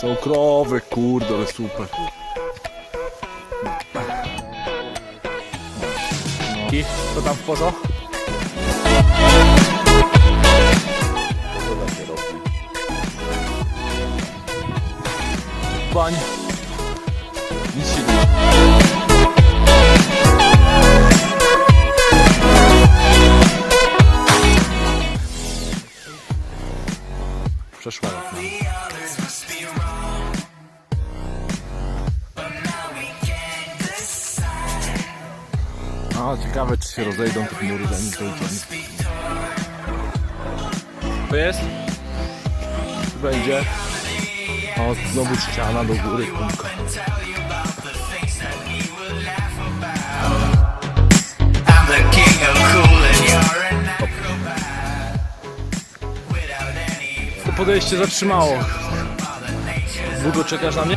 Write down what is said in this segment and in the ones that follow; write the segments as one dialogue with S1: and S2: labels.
S1: Są krowy, kurde, ale super. I co tam w. Bań. Nic się nie Przeszła A, ciekawe czy się rozejdą te chmury zanim dojdziemy. To jest? Tu będzie. O, znowu ściana do góry,
S2: any
S1: To podejście zatrzymało. Długo czekasz na mnie?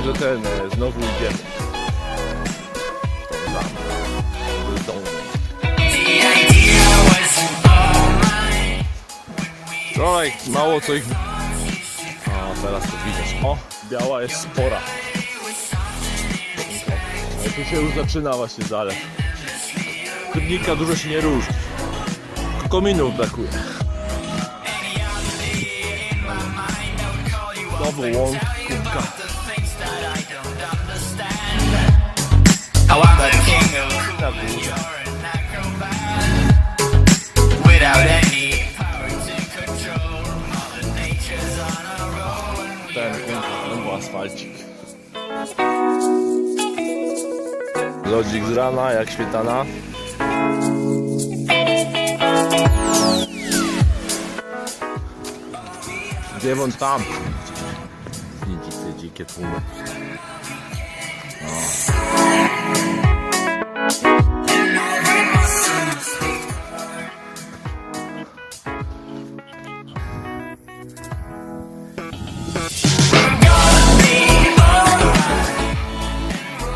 S1: Także ten, e, znowu idziemy. Wczoraj mało co ich... O, teraz to widać. O, biała jest spora. Ale tu się już zaczyna właśnie zalew. Krywnika dużo się nie różni. Kominów brakuje. Znowu łąk, kubka. Asfalcik. Lodzik z rana, jak świetana. Gdzie won tam? Dzikie, dzikie tłumy.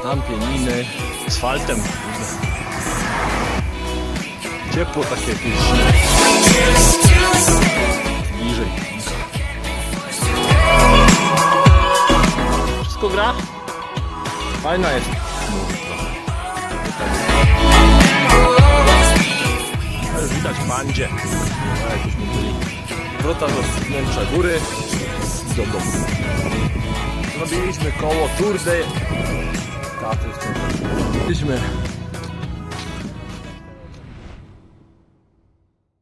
S1: Tam pieniny, asfaltem. Ciepło takie jakieś bliżej. Wszystko gra? Fajna jest. Ale widać bandzie. A jakbyśmy byli. Wrota do wnętrza góry. Do domu. Zrobiliśmy koło Tour de Kahve içmeye çalışıyorum.